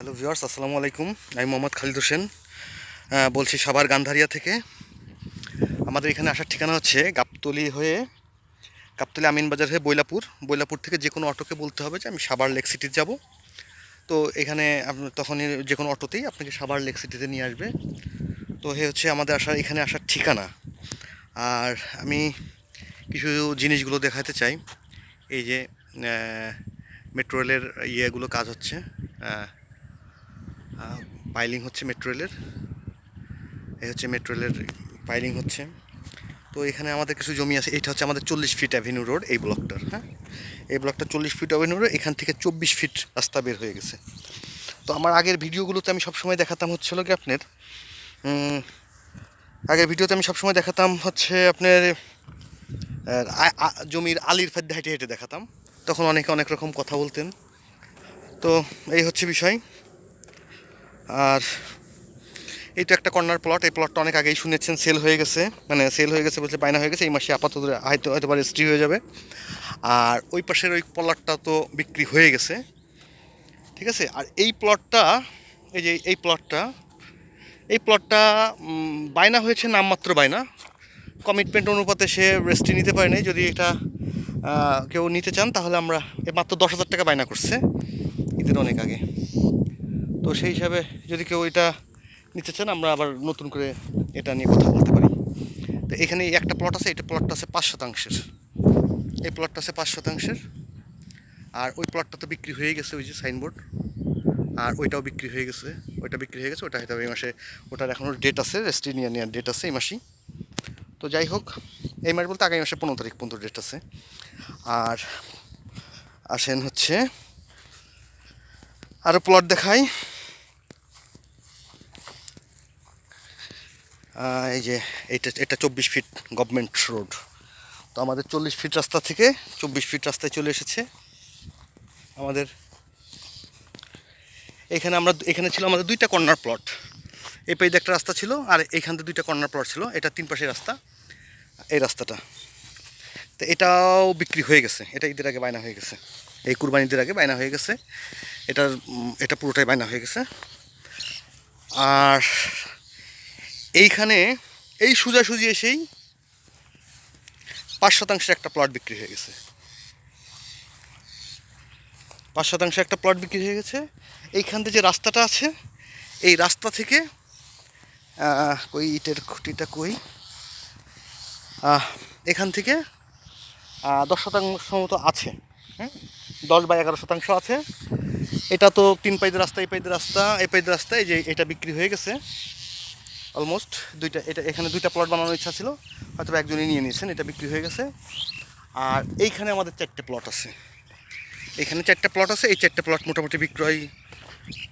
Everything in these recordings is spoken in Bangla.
হ্যালো ভিউয়ার্স আসসালামু আলাইকুম। আমি মোহাম্মদ খালিদ হোসেন। বলছি সাভার গান্ধারিয়া থেকে। আমাদের এখানে আসার ঠিকানা হচ্ছে গাবতলি হয়ে গাবতলি আমিনবাজার হয়ে বৈলাপুর। বৈলাপুর থেকে যে কোনো অটোকে বলতে হবে যে আমি সাভার লেক সিটি যাব। তো এখানে তখনই যে কোনো অটোতেই আপনাকে সাভার লেক সিটিতে নিয়ে আসবে। তো এ হচ্ছে আমাদের আসার, এখানে আসার ঠিকানা। আর আমি কিছু জিনিসগুলো দেখাতে চাই। এই যে মেট্রো রেলের ইয়েগুলো কাজ হচ্ছে। পাইলিং হচ্ছে মেট্রো রেলের এই হচ্ছে মেট্রো রেলের পাইলিং হচ্ছে। তো এখানে আমাদের কিছু জমি আছে, এটা হচ্ছে আমাদের চল্লিশ ফিট অ্যাভিনিউ রোড এই ব্লকটার হ্যাঁ? এই ব্লকটা চল্লিশ ফিট অ্যাভিনিউ রোড এখান থেকে চব্বিশ ফিট রাস্তা বের হয়ে গেছে। তো আমার আগের ভিডিওগুলোতে আমি সবসময় দেখাতাম হচ্ছিল কি আপনার আগের ভিডিওতে আমি সবসময় দেখাতাম হচ্ছে আপনার জমির আলির ফাদ্দে হেঁটে হেঁটে দেখাতাম। তখন অনেকে অনেক রকম কথা বলতেন। তো এই হচ্ছে বিষয়। আর এই তো একটা কর্নার প্লট এই প্লটটা অনেক আগেই শুনেছেন সেল হয়ে গেছে। মানে সেল হয়ে গেছে বলছে, বায়না হয়ে গেছে, এই মাসে আপাতত হয়তো হয়তো রেজিস্ট্রি হয়ে যাবে। আর ওই পাশের ওই প্লটটা তো বিক্রি হয়ে গেছে। ঠিক আছে? আর এই প্লটটা এই যে এই প্লটটা এই প্লটটা বায়না হয়েছে নামমাত্র বায়না। কমিটমেন্ট অনুপাতে সে রেজিস্ট্রি নিতে পারে নাই। যদি এটা কেউ নিতে চান, তাহলে আমরা মাত্র দশ হাজার টাকা বায়না করছে। ঈদের অনেক আগে। তো সেই হিসাবে যদি কেউ এটা নিতে চান, আমরা আবার নতুন করে এটা নিয়ে কথা বলতে পারি। তো এখানে একটা প্লট আছে, এটা প্লটটা আছে পাঁচ শতাংশের। এই প্লটটা আছে পাঁচ শতাংশের। আর ওই প্লটটা তো বিক্রি হয়ে গেছে, ওই যে সাইনবোর্ড আর ওইটাও বিক্রি হয়ে গেছে, ওইটা বিক্রি হয়ে গেছে ওটা হয়তো এই মাসে, ওটার এখনও ডেট আছে রেস্ট্রি নিয়ে নেওয়ার ডেট আছে এই মাসেই। তো যাই হোক, এই মাস বলতে আগামী মাসে পনেরো তারিখ পর্যন্ত ডেট আছে। আর আসেন হচ্ছে আরও প্লট দেখাই। এই যে এটা এটা চব্বিশ ফিট গভর্নমেন্ট রোড তো আমাদের চল্লিশ ফিট রাস্তা থেকে চব্বিশ ফিট রাস্তায় চলে এসেছে আমাদের। এখানে আমরা, এখানে ছিল আমাদের দুইটা কর্নার প্লট এই পাইতে একটা রাস্তা ছিল আর এইখান থেকে দুইটা কর্নার প্লট ছিল। এটা তিন পাশের রাস্তা, এই রাস্তাটা। তো এটাও বিক্রি হয়ে গেছে। এটা ঈদের আগে বায়না হয়ে গেছে। এই কুরবানি ঈদের আগে বায়না হয়ে গেছে। এটার এটা পুরোটাই বায়না হয়ে গেছে। আর এইখানে এই সোজাসুজি এসেই পাঁচ শতাংশের একটা প্লট বিক্রি হয়ে গেছে। পাঁচ শতাংশে একটা প্লট বিক্রি হয়ে গেছে। এইখান থেকে যে রাস্তাটা আছে, এই রাস্তা থেকে কই ইটের খুঁটিটা কই? এখান থেকে দশ শতাংশ মতো আছে। হ্যাঁ দশ বা এগারো শতাংশ আছে। এটা তো তিন পাইদের রাস্তা, এই পাইদের রাস্তা, এই পাইদের রাস্তা এই যে এটা বিক্রি হয়ে গেছে। অলমোস্ট দুইটা, এটা এখানে দুইটা প্লট বানানোর ইচ্ছা ছিল হয়তো একজনই নিয়ে নিয়েছেন, এটা বিক্রি হয়ে গেছে। আর এইখানে আমাদের চারটে প্লট আছে। এখানে চারটে প্লট আছে, এই চারটে প্লট মোটামুটি বিক্রয়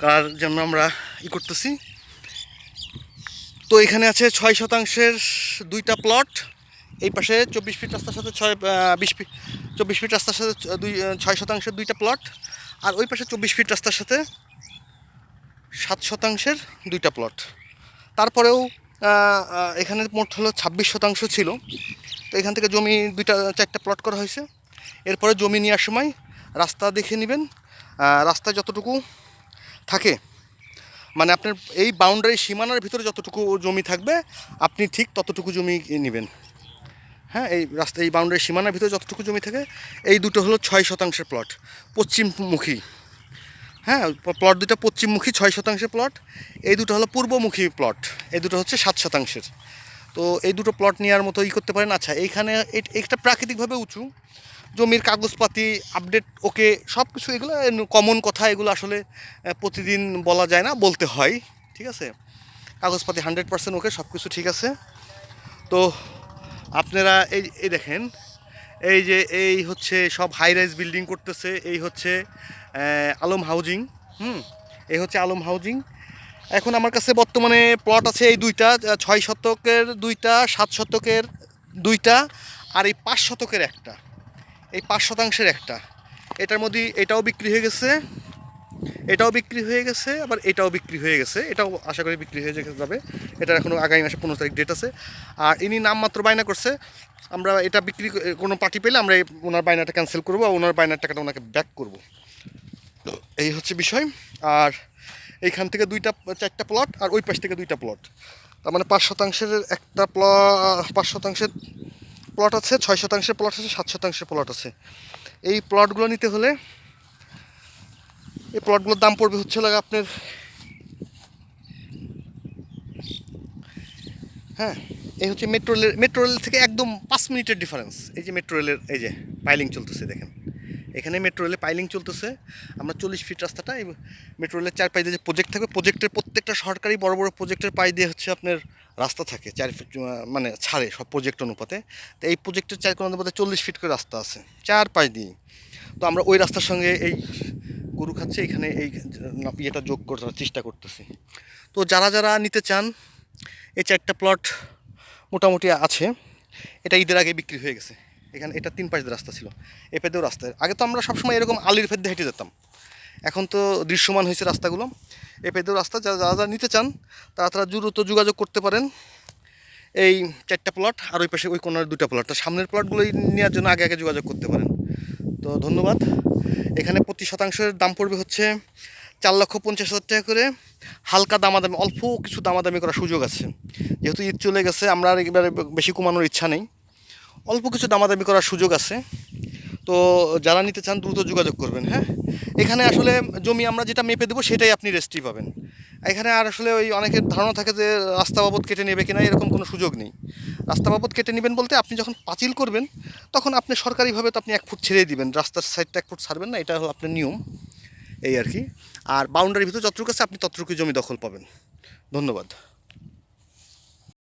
করার জন্য আমরা ই করতেছি। তো এখানে আছে ছয় শতাংশের দুইটা প্লট এই পাশে চব্বিশ ফিট রাস্তার সাথে ছয় বিশ ফিট চব্বিশ ফিট রাস্তার সাথে দুই ছয় শতাংশের দুইটা প্লট আর ওই পাশে চব্বিশ ফিট রাস্তার সাথে সাত শতাংশের দুইটা প্লট তারপরেও এখানে মোট হলো ছাব্বিশ শতাংশ ছিল। তো এখান থেকে জমি দুইটা চারটা প্লট করা হয়েছে। এরপরে জমি নেওয়ার সময় রাস্তা দেখে নেবেন। আহ, রাস্তায় যতটুকু থাকে মানে আপনার এই বাউন্ডারি সীমানার ভিতরে যতটুকু জমি থাকবে আপনি ঠিক ততটুকু জমি নেবেন। হ্যাঁ এই রাস্তা এই বাউন্ডারি সীমানার ভিতরে যতটুকু জমি থাকে এই দুটো হলো ছয় শতাংশের প্লট পশ্চিমমুখী। হ্যাঁ প্লট দুটো পশ্চিমমুখী ছয় শতাংশের প্লট এই দুটো হলো পূর্বমুখী প্লট এই দুটো হচ্ছে সাত শতাংশের। তো এই দুটো প্লট নেওয়ার মতো ই করতে পারেন। আচ্ছা এইখানে এটা প্রাকৃতিকভাবে উঁচু। জমির কাগজপাতি আপডেট ওকে সব কিছু এগুলো কমন কথা, এগুলো আসলে প্রতিদিন বলা যায় না, বলতে হয়। ঠিক আছে? কাগজপাতি হান্ড্রেড পার্সেন্ট ওকে সব কিছু ঠিক আছে। তো আপনারা এই এই দেখেন, এই যে, এই হচ্ছে সব হাই রাইজ বিল্ডিং করতেছে, এই হচ্ছে আলম হাউজিং, হুম এই হচ্ছে আলম হাউজিং। এখন আমার কাছে বর্তমানে প্লট আছে এই দুইটা ছয় শতকের দুইটা, সাত শতকের দুইটা, আর এই পাঁচ শতকের একটা। এই পাঁচ শতাংশের একটা। এটার মধ্যে এটাও বিক্রি হয়ে গেছে, এটাও বিক্রি হয়ে গেছে, আবার এটাও বিক্রি হয়ে গেছে। এটাও আশা করি বিক্রি হয়ে যাবে। এটার এখনও আগামী মাসে পনেরো তারিখ ডেট আছে। আর ইনি নামমাত্র বায়না করছে। আমরা এটা বিক্রি, কোনো পার্টি পেলে আমরা ওনার বায়নাটা ক্যান্সেল করব, আর ওনার বায়নার টাকাটা ওনাকে ব্যাক করব। এই হচ্ছে বিষয়। আর এইখান থেকে দুইটা, চারটা প্লট আর ওই পাশ থেকে দুইটা প্লট তার মানে পাঁচ শতাংশের একটা প্লট পাঁচ শতাংশের প্লট আছে, ছয় শতাংশের প্লট আছে, সাত শতাংশের প্লট আছে। এই প্লটগুলো নিতে হলে এই প্লটগুলোর দাম পড়বে হচ্ছে লাগে আপনার হ্যাঁ এই হচ্ছে মেট্রো রেলের মেট্রো রেল থেকে একদম পাঁচ মিনিটের ডিফারেন্স এই যে মেট্রো রেলের এই যে পাইলিং চলতেছে দেখেন। এখানে মেট্রো রেলে পাইলিং চলতেছে। আমরা চল্লিশ ফিট রাস্তাটা, এই মেট্রো রেলের চার পাই দিয়ে যে প্রজেক্ট থাকবে প্রজেক্টের প্রত্যেকটা সরকারি বড় বড় প্রজেক্টের পাই দিয়ে হচ্ছে আপনার রাস্তা থাকে, চার ফিট মানে ছাড়ে সব প্রজেক্ট অনুপাতে। তো এই প্রজেক্টের চার কোনো অনুপাতে চল্লিশ ফিট করে রাস্তা আছে চার পাশ দিয়ে। তো আমরা ওই রাস্তার সঙ্গে এই গরু খাচ্ছে, এখানে এই ইয়েটা যোগ করার চেষ্টা করতেছি। তো যারা যারা নিতে চান, এই চারটা প্লট মোটামুটি আছে, এটা ঈদের আগে বিক্রি হয়ে গেছে। এখানে এটা তিন পাশ রাস্তা ছিল, এ পেদেও রাস্তা। আগে তো আমরা সবসময় এরকম আলির ফেদ্দে হেঁটে যেতাম। এখন তো দৃশ্যমান হয়েছে রাস্তাগুলো। এ পেদেও রাস্তা যারা যারা যারা নিতে চান, তারা তারা দ্রুত যোগাযোগ করতে পারেন। এই চারটা প্লট আর ওই পাশে ওই কোনার দুটা প্লট তো সামনের প্লটগুলোই নেওয়ার জন্য আগে আগে যোগাযোগ করতে পারেন। তো ধন্যবাদ। এখানে প্রতি শতাংশের দাম পড়বে হচ্ছে চার লক্ষ পঞ্চাশ হাজার টাকা করে। হালকা দামাদামি, অল্প কিছু দামাদামি করার সুযোগ আছে। যেহেতু ঈদ চলে গেছে, আমরা আর এবারে বেশি কমানোর ইচ্ছা নেই। অল্প কিছু দামাদামি করার সুযোগ আছে। তো যারা নিতে চান দ্রুত যোগাযোগ করবেন হ্যাঁ? এখানে আসলে জমি আমরা যেটা মেপে দেবো সেটাই আপনি রেস্ট্রি পাবেন। এখানে আর আসলে ওই অনেকের ধারণা থাকে যে রাস্তা বাবদ কেটে নেবে কিনা, এরকম কোনো সুযোগ নেই। রাস্তা বাবদ কেটে নেবেন বলতে আপনি যখন পাঁচিল করবেন, তখন আপনি সরকারিভাবে তো আপনি এক ফুট ছেড়েই দিবেন। রাস্তার সাইডটা এক ফুট ছাড়বেন না, এটা হলো আপনার নিয়ম, এই আর কি। আর বাউন্ডারির ভিতরে যতটুকু আছে আপনি ততটুকু জমি দখল পাবেন। ধন্যবাদ।